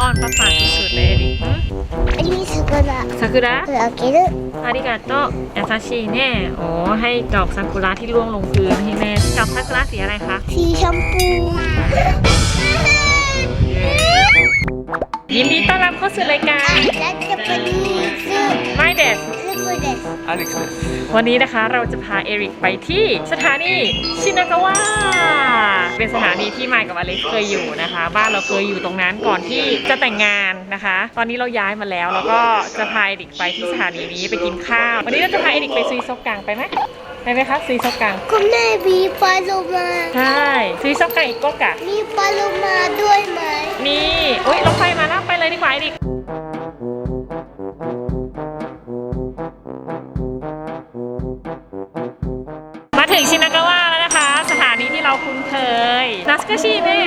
อ้อนป้าป่าสุดๆเลยเอริกหึอันนี้สกุระซากุระเราเกลืออาริกาโตยาซาชิเน่โอ้ให้ดอกซากุระที่ร่วงลงพื้นให้แม่ดอกซากุระสีอะไรคะ สีชมพูยินดีต้อนรับเข้าสู่รายการและจะไปดูซื้อไม่เด็ดซื้ อันนี้คืวันนี้นะคะเราจะพาเอริกไปที่สถานีชินากาวะเป็นสถานีที่ไมค์กับอเล็กเคยอยู่นะคะ บ้านเราเคยอยู่ตรงนั้นก่อนที่จะแต่งงานนะคะ ตอนนี้เราย้ายมาแล้วแล้วก็จะพาเอริกไปที่สถานีนี้ไปกินข้าววันนี้เราจะพาเอริกไปซุยซกกังไปไหมไปไหมคะซุยซกกังคุณแม่มีปลาโลมาใช่ซุยซกกังอีกก็กะมีปลาโลมาด้วยไหมนี่อุ้ยเราไปมาแล้วไปเลยดีกว่าเอริก ยนัสกาชิเน่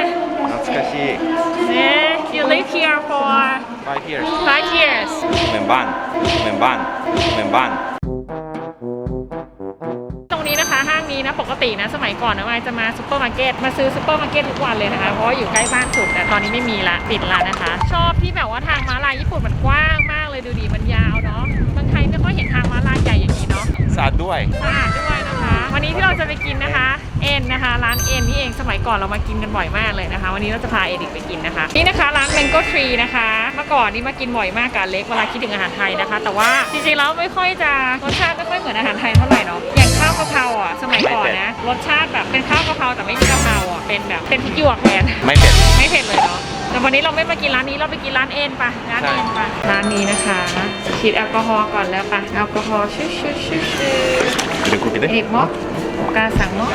懐かしい เน่ you live here for 5 years five years メンバンメンバンメンバン ตรงนี้นะคะห้างนี้นะปกตินะสมัยก่อนนะวายจะมาซูเปอร์มาร์เก็ตมาซื้อซูเปอร์มาร์เก็ตทุกวันเลยนะคะ เพราะว่าอยู่ใกล้บ้านสุดแต่ตอนนี้ไม่มีละปิดละนะคะ ชอบที่แบบว่าทางม้าลายญี่ปุ่นมันกว้างมากเลยดูดีมันยาวเนาะเมืองไทยไม่ค่อยเห็นทางม้าลายใหญ่อย่างนี้เนาะ สะอาดด้วย สะอาดด้วยนะคะ ย วันนี้ที่เราจะไปกินนะคะเอ็นนะคะ ร้านเอ็นนี่เองสมัยก่อนเรามากินกันบ่อยมากเลยนะคะ วันนี้เราจะพาเอดิกไปกินนะคะ นี่นะคะร้าน Mango Tree นะคะ เมื่อก่อนนี่มากินบ่อยมากกับเล็กเวลาคิดถึงอาหารไทยนะคะ แต่ว่าจริงๆแล้วไม่ค่อยจะรสชาติไม่ค่อยเหมือนอาหารไทยเท่าไหร่เนาะอย่างข้าวกะเพราอะสมัยก่อนนะรสชาติแบบเป็นข้าวกะเพราแต่ไม่มีกะเพราอะเป็นแบบเป็นพริกหยวกแทนไม่เผ็ดไม่เผ็ดเลยเนาะ แต่วันนี้เราไม่มากินร้านนี้ เราไปกินร้านเอ็นปะร้านเอ็นปะร้านนี้นะคะฉีดแอลกอฮอล์ก่อนแล้วปะแอลกอฮอล์ชิชิชิชิ เดี๋ยวคุยกันดิ เอกมอกกาสั่งมอก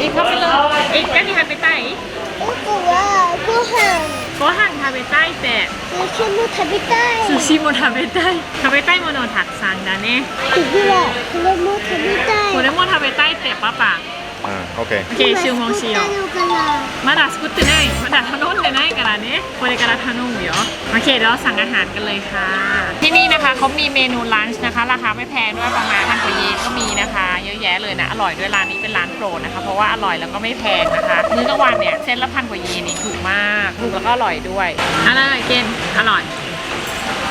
อีกเข้าไปเลยอีกก็ที่ทำไปใต้ ก็คือว่าผู้หัน ก็ห่างทำไปใต้แต่ ซูชิมุทาบิไต ซูชิโมทำไปใต้ทำไปใต้โมโนถักซังだね คือว่าคุณมุทาบิไต これも食べたいってパパ うんオッケーオッケー注文しよううかなまだ作ってないまだ頼んでないからねこれから頼むよโอเคเดี๋ยวเราสั่งอาหารกันเลยค่ะ ที่นี่นะคะเขามีเมนูลันช์นะคะ ราคาไม่แพงด้วยประมาณพันกว่าเยนก็มีนะคะ เยอะแยะเลยนะ อร่อยด้วยร้านนี้เป็นร้านโปรดนะคะ เพราะว่าอร่อยแล้วก็ไม่แพงนะคะ มื้อกลางวันเนี่ยเส้นละพันกว่าเยนนี่ถูกมาก ถูกแล้วก็อร่อยด้วยอะไรเกนอร่อย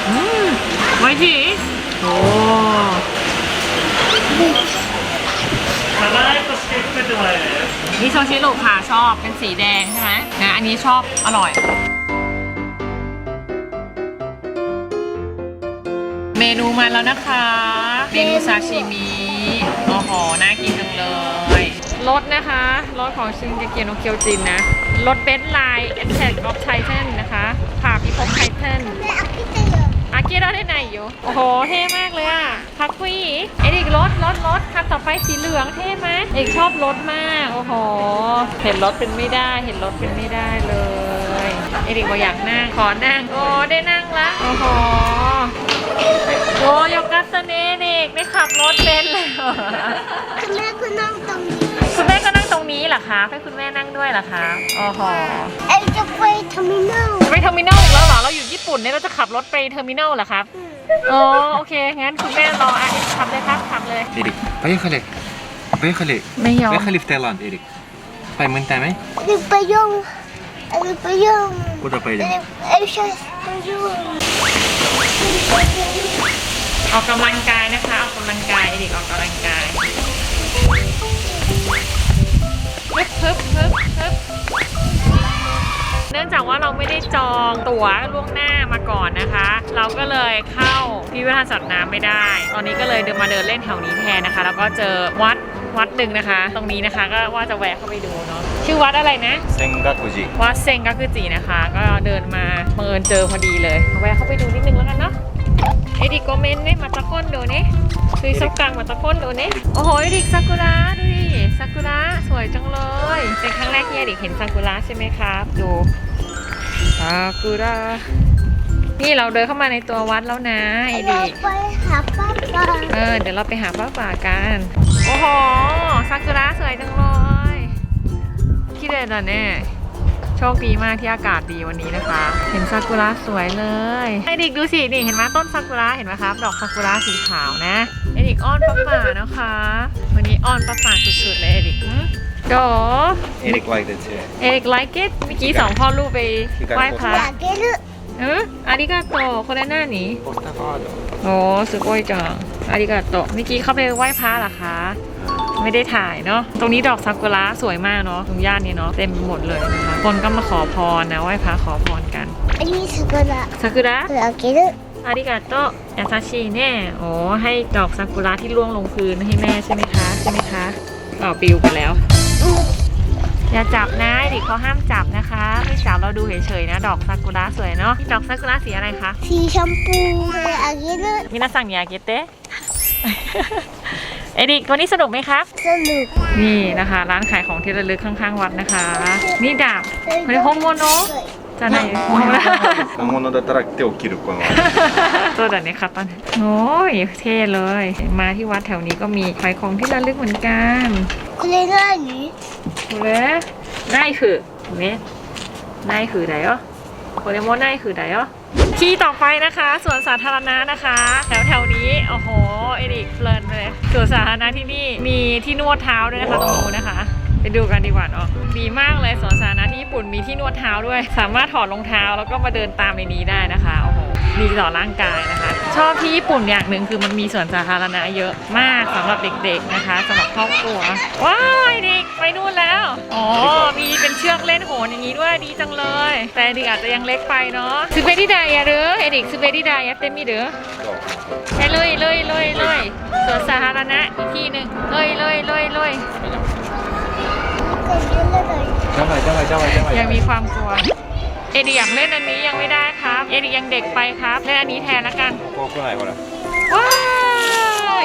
อืมไว้ทีโอ้ นี่โชชิรุค่ะชอบเป็นสีแดงใช่ไหมนะอันนี้ชอบอร่อย เมนูมาแล้วนะคะ เมนูซาชิมิโอ้โหน่ากินจังเลยรถนะคะรถของชินเกเกียโนเกียวจินนะรถเบนซ์ไลน์แอนแทกออฟไททันนะคะผ่าพิภพไททัน ได้ไหนอยู่ โอ้โห เท่มากเลยอะพักคุยเอ็ดอีกรถรถรถคันต่อไปสีเหลืองเท่ไหมเอกชอบรถมาก โอ้โห เห็นรถเป็นไม่ได้ เห็นรถเป็นไม่ได้เลย เอ็ดอีกบอกอยากนั่ง ขอนั่ง โอ้ ได้นั่งละโอ้โหโอ้ยกัสเนเด็กได้ขับรถเป็นเลยเหรอคุณแม่คุณนั่งตรงนี้คุณแม่ก็นั่งตรงนี้เหรอคะให้คุณแม่นั่งด้วยเหรอคะโอ้โหเอ็จะไปทำมินอลจะไปเทอร์มินอลอีกแล้วเหรอ เราอยู่ญี่ ปุ่นเนี่ยเราจะขับรถไปเทอร์มินอลเหรอครับอ๋อโอเค งั้นคุณแม่รออะขับเลยครับขับเลย Erik, поехали. Поехали. ไม่ยอม Поехали в Таиланд, Эрик. Поймем там, หรือประโยคหรือประโยค Куда ห пойдем? รือไอ้ใช่ประโยค ออกกำลังกายนะคะ ออกกำลังกายเด็กออกกำลังกายเพิ่มเพิ่มเพิ่ม เนื่องจากว่าเราไม่ได้จองตั๋วล่วงหน้ามาก่อนนะคะ เราก็เลยเข้าพิพิธภัณฑ์สัตว์น้ำไม่ได้ ตอนนี้ก็เลยเดินมาเดินเล่นแถวนี้แทนนะคะ แล้วก็เจอวัดวัดหนึ่งนะคะ ตรงนี้นะคะก็ว่าจะแวะเข้าไปดูเนาะชื่อวัดอะไรนะ เซงกัคุจิ วัดเซงกัคุจินะคะ ก็เดินมาเมินเจอพอดีเลยแวะเข้าไปดูนิดนึงแล้วกันเนาะเอดิโกเมนเนี่มาตะก้นดูเนี่ยคือซักกังมาตะก้นดูเนี่โอ้โหเอดิกซากุระดูดิซากุระสวยจังเลย เป็นครั้งแรกที่เอดิกเห็นซากุระใช่ไหมครับ ดู ซากุระนี่เราเดินเข้ามาในตัววัดแล้วนะเอเราดิกไปหาป้าป้าเออ เดี๋ยวเราไปหาป้าป่ากัน โอ้โหซากุระสวยจังเลยคิดเลยตอนนี้โชคดีมากที่อากาศดีวันนี้นะคะ เห็นซากุระสวยเลยไอเด็กดูสิ นี่เห็นไหมต้นซากุระเห็นไหมครับ ดอกซากุระสีขาวนะไอเด็กอ้อนป้าป่านะคะ วันนี้อ้อนป้าป่าสุดๆเลยไอเด็ก หึ โด Eric like that too เอกไลค์เกตเมื่อกี้สองพ่อลูกไปไหว้พระ あげる เอออาริกาโตคนละหน้านี่ ポスターカード โอ้สุโกยจังอาริกาโตเมื่อกี้เขาไปไหว้พระเหรอคะ ไม่ได้ถ่ายเนาะ ตรงนี้ดอกซากุระสวยมากเนาะ ตรงย่านนี้เนาะ เต็มไปหมดเลยนะคะ คนก็มาขอพรนะไหว้พระขอพรกัน ありすぐだ ซากุระ あげる อาริกาโตยาซาชิแน่โอ้ให้ดอกซากุระที่ร่วงลงพื้นให้แม่ใช่ไหมคะ ใช่ไหมคะต่อปิวไปแล้ว อย่าจับนะเด็กเขาห้ามจับนะคะ ไม่จับเราดูเฉยๆนะ ดอกซากุระสวยเนาะนี่ดอกซากุระสีอะไรคะ シーシャンプーであげる มินาซังยาเกเต เอดิกวันนี้สนุกไหมครับ すぐ นี่นะคะ ร้านขายของที่ระลึกข้างๆวัดนะคะ นี่ดาบこれ本物じゃない本物本物だったら手を切るこの ตัวแบบนี้ครับตอนโอ้ยเท่เลย มาที่วัดแถวนี้ก็มีขายของที่ระลึกเหมือนกัน こ れ何 これナイフねナイフだよこれもナイフだよที่ต่อไปนะคะสวนสาธารณะนะคะ แถวแถวๆนี้โอ้โหเอริกเพลินเลยสวนสาธารณะที่นี่มีที่นวดเท้าด้วยนะคะตรงนู้นนะคะ ไปดูกันดีกว่าเนาะดีมากเลยสวนสาธารณะที่ญี่ปุ่นมีที่นวดเท้าด้วย สามารถถอดรองเท้าแล้วก็มาเดินตามในนี้ได้นะคะโอ้โห ดีต่อร่างกายนะคะ ชอบที่ญี่ปุ่นอย่างหนึ่งคือมันมีสวนสาธารณะเยอะมากสำหรับเด็กๆนะคะสำหรับครอบครัว ว้ายเด็กไปนู่นแล้ว อ๋อ มีเป็นเชือกเล่นโหนอย่างนี้ด้วยดีจังเลย แต่เด็กอาจจะยังเล็กไปเนาะซื้อไปที่ใดอะเด้อเด็กซื้อไปที่ใดอะเต็มมีเด้อไปเลยเลยเลยเลยสวนสาธารณะอีกที่หนึ่งเลยเลยเลยเลยยังมีความกลัว เอดียังเล่นอันนี้ยังไม่ได้ครับ เอดียังเด็กไปครับเล่นอันนี้แทนละกันพวกเพื่ออะไรกันล่ะว้า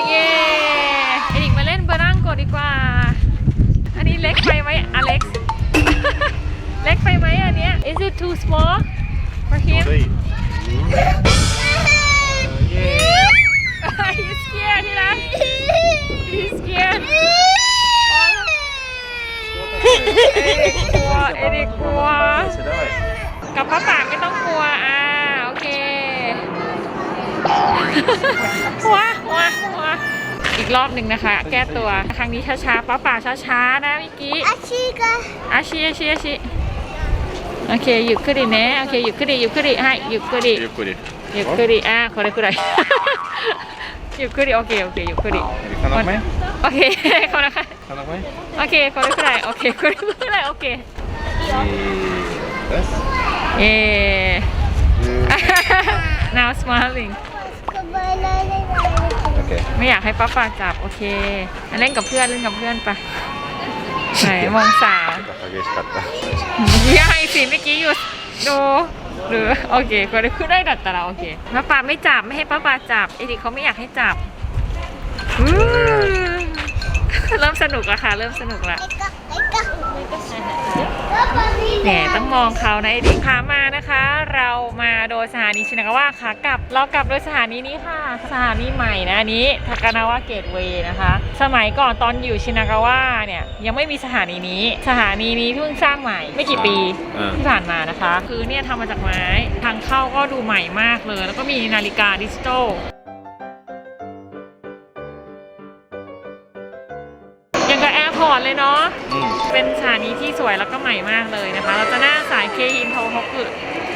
เย่เอดีมาเล่นเบอร์นั่งโกดีกว่า อันนี้เล็กไปไหมอเล็กซ์เล็กไปไหมอันเนี้ย is it too small for him He's scared, Hila. He's scared. กับป่าปากไม่ต้องกลัว อ่า โอเค ว้าว้าว้าอีกรอบหนึ่งนะคะ แก้ตัว ครั้งนี้ช้าๆป้าป่ากช้าๆนะมิกี้อาชีกันอาชีอาชีอาชีโอเคหยุดขึ้っくりね。OK ゆっくりゆっくりはいゆっくりหยุดゆっくりあーこれくらい。ゆっくり OK OK ゆっくり。ขนาดไหมโอเคขนาดขนาดไหมโอเคこれくらい OK これくโอเค。 Yeah. now smiling. โอเค ไม่อยากให้ป้าป่าจับโอเคอะเล่นกับเพื่อนเล่นกับเพื่อนไปไหนมองสาว激し。ยายสิเมื่อกี้หยุดดูหรือโอเคก็ได้ขึ้ได้ดัดตาเราโอเคป้าปาไม่จับไม่ให้ป้าปาจับเอดิเขาไม่อยากให้จับเริ่มสนุกและค่ะ เริ่มสนุกละ หมต้องมองเขานะไอเด็กขามานะคะ เรามาโดยสถานีชินากาวะค่ะกลับเรากลับโดยสถานีนี้ค่ะ สถานีใหม่นะอันนี้ทากานาวะเกตเวย์นะคะ สมัยก่อนตอนอยู่ชินากาวะเนี่ยยังไม่มีสถานีนี้ สถานีนี้เพิ่งสร้างใหม่ไม่กี่ปีうんที่ผ่านมานะคะ คือเนี่ยทำมาจากไม้ทางเข้าก็ดูใหม่มากเลย แล้วก็มีนาฬิกาดิจิตอล อร์พอร์ตเลยเนาะเป็นสถานีที่สวยแล้วก็ใหม่มากเลยนะคะ เราจะหน้าสายเคฮินโทฮกุ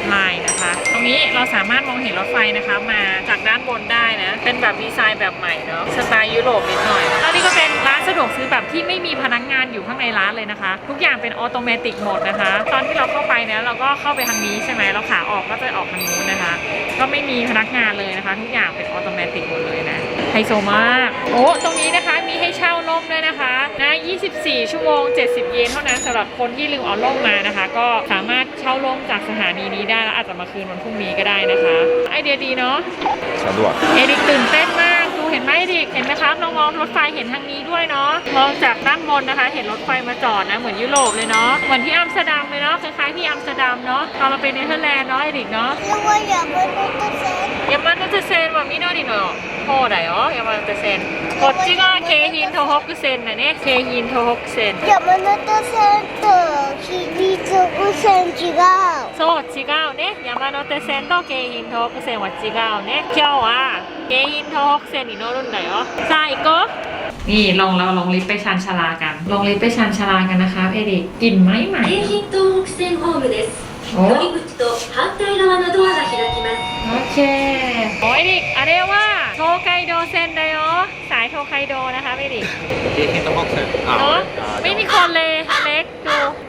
ไลน์นะคะ ตรงนี้เราสามารถมองเห็นรถไฟนะคะมาจากด้านบนได้นะ เป็นแบบดีไซน์แบบใหม่เนาะ สไตล์ยุโรปนิดหน่อย แล้วนี่ก็เป็นร้านสะดวกซื้อแบบที่ไม่มีพนักงานอยู่ข้างในร้านเลยนะคะ ทุกอย่างเป็นออโตเมติกหมดนะคะ ตอนที่เราเข้าไปเนี่ยเราก็เข้าไปทางนี้ใช่ไหมเราขาออกก็จะออกทางนู้นนะคะ ก็ไม่มีพนักงานเลยนะคะ ทุกอย่างเป็นออโตเมติกหมดเลยนะ ไฮโซมาก โอ้ ตรงนี้นะคะ มีให้เช่าร่มด้วยนะคะนะ24 ชั่วโมง 70 เยนเท่านั้นสำหรับคนที่ลืมเอาร่มมานะคะ ก็สามารถเช่าร่มจากสถานีนี้ได้แล้วอาจจะมาคืนวันพรุ่งนี้ก็ได้นะคะ ไอเดียดีเนาะสะดวกเอริกตื่นเต้นมากดูเห็นไหมเอริกเห็นไหมครับน้องมองรถไฟเห็นทางนี้ด้วยเนาะมองจากด้านบนนะคะ เห็นรถไฟมาจอดนะเหมือนยุโรปเลยเนาะเหมือนที่อัมสเตอร์ดัมเลยเนาะคล้ายๆที่อัมสเตอร์ดัมเนาะตอนเราไปเนเธอร์แลนด์เนาะเอริกเนาะ 山手線は緑の方だよ山手線こっちが京浜東北線だね京浜東北線山手線と秘密線違うそう違うね山手線と京浜東北線は違うね今日は京浜東北線に乗るんだよさあ行こう นี่ลงเราลงลิฟต์ไปชานชาลากัน ลงลิฟต์ไปชานชาลากันนะคะเอริกกลิ่นไหมไหม 京浜東北線ホームです โอ้ 乗り口と反対側のドアが開きます โอเคโอ้เอริกอะไรว่าโทไกโดเซนไดโอสายโทไกโดนะคะเอริก 京浜東北線 เนาะ あ ไม่มีคนเลยเล็กดู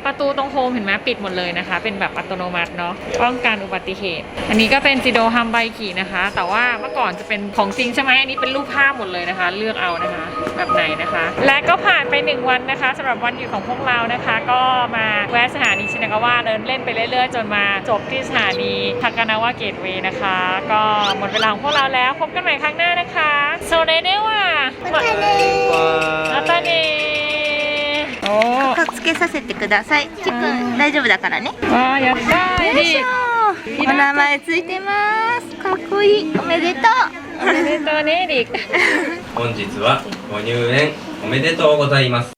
ประตูตรงโฮมเห็นไหมปิดหมดเลยนะคะ เป็นแบบอัตโนมัติเนาะป้องกันอุบัติเหตุ อันนี้ก็เป็นจิโดฮัมไบกินะคะ แต่ว่าเมื่อก่อนจะเป็นของจริงใช่ไหมอันนี้เป็นรูปภาพหมดเลยนะคะ เลือกเอานะคะ แบบไหนนะคะ และก็ผ่านไปหนึ่งวันนะคะสำหรับวันหยุดของพวกเรานะคะ ก็มาแวะสถานีชินากาวะเดินเล่นไปเรื่อยๆ จนมาจบที่สถานีทากานาวะเกตเวย์นะคะ ก็หมดเวลาของพวกเราแล้วพบกันใหม่ครั้งหน้านะคะโซเดเนวะ させてください。ちくん大丈夫だからね。わーやったーエリー。お名前ついてます。かっこいい。おめでとう。おめでとうねエリー。本日はご入園おめでとうございます